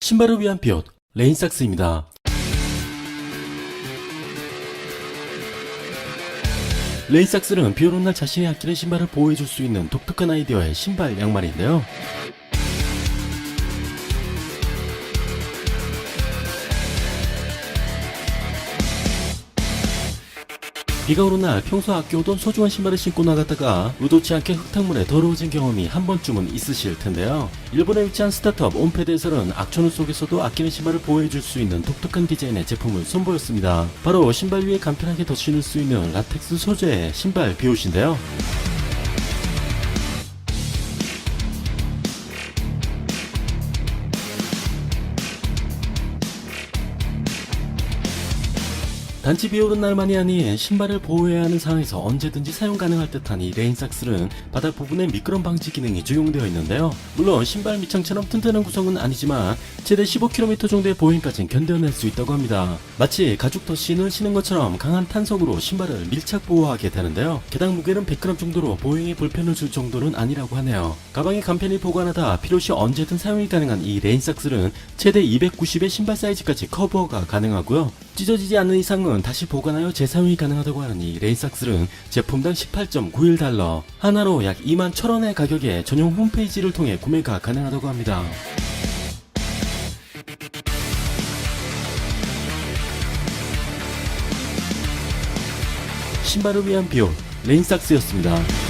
신발을 위한 비옷 레인삭스입니다. 레인삭스는 비 오는 날 자신이 아끼는 신발을 보호해줄 수 있는 독특한 아이디어의 신발 양말인데요. 비가 날 평소 아껴오던 소중한 신발을 신고 나갔다가 의도치 않게 흙탕물에 더러워진 경험이 한 번쯤은 있으실 텐데요. 일본에 위치한 스타트업 온패드에서는 악천후 속에서도 아끼는 신발을 보호해줄 수 있는 독특한 디자인의 제품을 선보였습니다. 바로 신발 위에 간편하게 더 신을 수 있는 라텍스 소재의 신발 비옷인데요. 단지 비 오는 날만이 아닌 신발을 보호해야 하는 상황에서 언제든지 사용 가능할 듯한 이 레인삭스는 바닥 부분에 미끄럼 방지 기능이 적용되어 있는데요. 물론 신발 밑창처럼 튼튼한 구성은 아니지만 최대 15km 정도의 보행까지는 견뎌낼 수 있다고 합니다. 마치 가죽 덧신을 신은 것처럼 강한 탄성으로 신발을 밀착 보호하게 되는데요. 게다가 무게는 100g 정도로 보행에 불편을 줄 정도는 아니라고 하네요. 가방에 간편히 보관하다 필요시 언제든 사용이 가능한 이 레인삭스는 최대 290의 신발 사이즈까지 커버가 가능하고요. 찢어지지 않는 이상은 다시 보관하여 재사용이 가능하다고 이 레인삭스는 제품당 18.91달러 하나로 약 2만 1천원의 가격에 전용 홈페이지를 통해 구매가 가능하다고 합니다. 신발을 위한 비옷 레인삭스였습니다.